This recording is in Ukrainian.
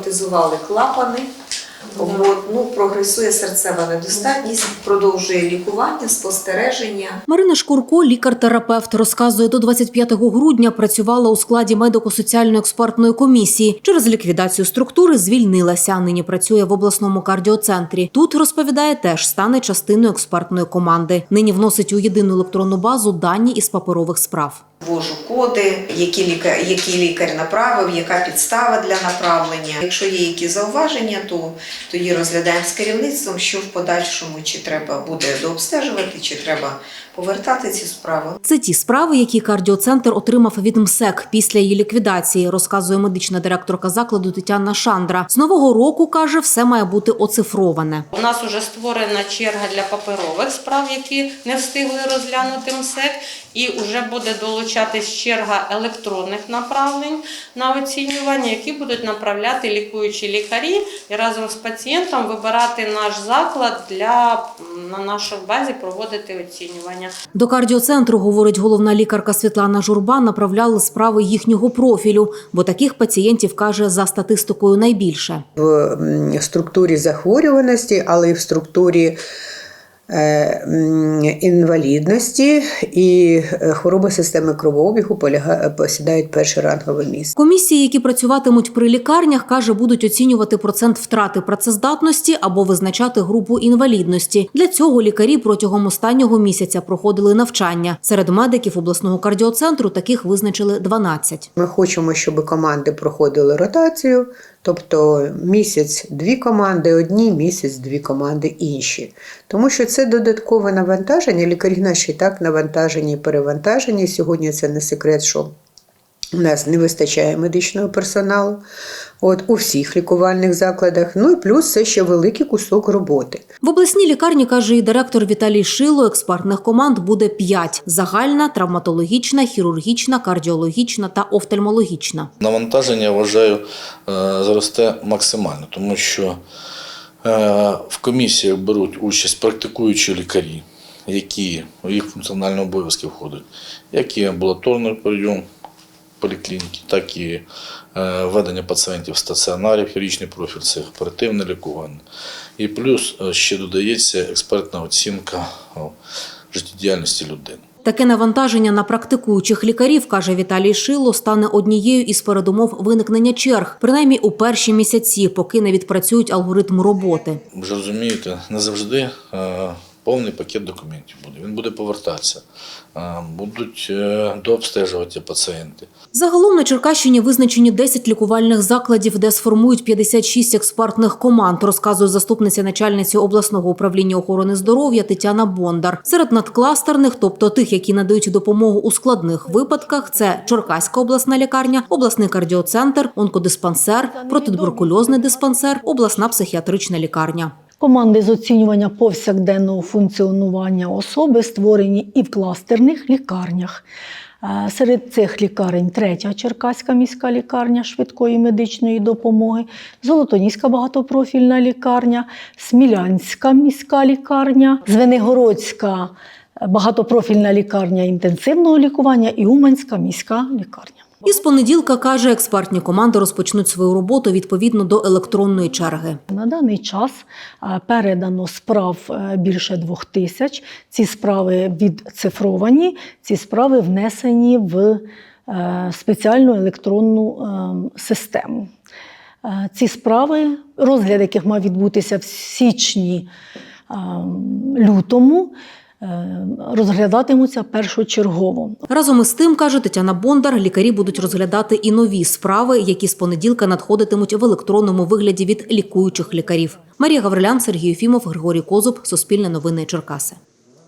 протезували клапани. От, ну, прогресує серцева недостатність, продовжує лікування, спостереження. Марина Шкурко, лікар-терапевт, розказує, до 25 грудня працювала у складі медико-соціальної експертної комісії. Через ліквідацію структури звільнилася. Нині працює в обласному кардіоцентрі. Тут розповідає, теж стане частиною експертної команди. Нині вносить у єдину електронну базу дані із паперових справ. Ввожу коди, які лікар, які лікар направив, яка підстава для направлення. Якщо є якісь зауваження, то тоді розглядаємо з керівництвом, що в подальшому чи треба буде дообстежувати, чи треба повертати ці справи. Це ті справи, які кардіоцентр отримав від МСЕК після її ліквідації, розказує медична директорка закладу Тетяна Шандра. З нового року каже, все має бути оцифроване. У нас вже створена черга для паперових справ, які не встигли розглянути МСЕК, і вже буде долучатись черга електронних направлень на оцінювання, які будуть направляти лікуючі лікарі і разом з пацієнтом вибирати наш заклад для на нашій базі проводити оцінювання. До кардіоцентру, говорить головна лікарка Світлана Журба, направляли справи їхнього профілю, бо таких пацієнтів каже за статистикою найбільше. в структурі захворюваності, але й в структурі інвалідності і е, хвороби системи кровообігу посідають першорангове місце. Комісії, які працюватимуть при лікарнях, каже, будуть оцінювати процент втрати працездатності або визначати групу інвалідності. Для цього лікарі протягом останнього місяця проходили навчання. Серед медиків обласного кардіоцентру таких визначили 12. Ми хочемо, щоб команди проходили ротацію, тобто місяць дві команди, одні місяць дві команди інші. Тому що це додаткове навантаження. Лікарі наші так навантажені і перевантажені. Сьогодні це не секрет, що у нас не вистачає медичного персоналу. От у всіх лікувальних закладах. Ну і плюс це ще великий кусок роботи. В обласній лікарні каже і директор Віталій Шило. Експертних команд буде 5. загальна, травматологічна, хірургічна, кардіологічна та офтальмологічна. Навантаження, я вважаю, е, зросте максимально, тому що е, в комісіях беруть участь практикуючі лікарі, які в їх функціональні обов'язки входять, як і амбулаторний прийом поліклініки, так і е, ведення пацієнтів в стаціонарі, хірургічний профіль це оперативне лікування. І плюс е, ще додається експертна оцінка життєдіяльності людини. Таке навантаження на практикуючих лікарів, каже Віталій Шило, стане однією із передумов виникнення черг, принаймні у перші місяці, поки не відпрацюють алгоритм роботи. Ви ж розумієте, не завжди е, повний пакет документів буде. Він буде повертатися, е, будуть е, дообстежувати пацієнти. Загалом на Черкащині визначені 10 лікувальних закладів, де сформують 56 експертних команд, розказує заступниця начальниці обласного управління охорони здоров'я Тетяна Бондар. Серед надкластерних, тобто тих, які надають допомогу у складних випадках, це Черкаська обласна лікарня, обласний кардіоцентр, онкодиспансер, протитуберкульозний диспансер, обласна психіатрична лікарня. Команди з оцінювання повсякденного функціонування особи створені і в кластерних лікарнях. Е, Серед цих лікарень третя Черкаська міська лікарня швидкої медичної допомоги, Золотоніська багатопрофільна лікарня, Смілянська міська лікарня, Звенигородська багатопрофільна лікарня інтенсивного лікування і Уманська міська лікарня. Із понеділка каже, експертні команди розпочнуть свою роботу відповідно до електронної черги. На даний час е, передано справ е, більше двох тисяч. Ці справи відцифровані, ці справи внесені в е, спеціальну електронну е, систему. Ці справи, розгляд яких мав відбутися в січні е, лютому, розглядатимуться першочергово. Разом із тим, каже Тетяна Бондар, лікарі будуть розглядати і нові справи, які з понеділка надходитимуть в електронному вигляді від лікуючих лікарів. Марія Гаврилян, Сергій Фімов, Григорій Козуб, Суспільне новини Черкаси.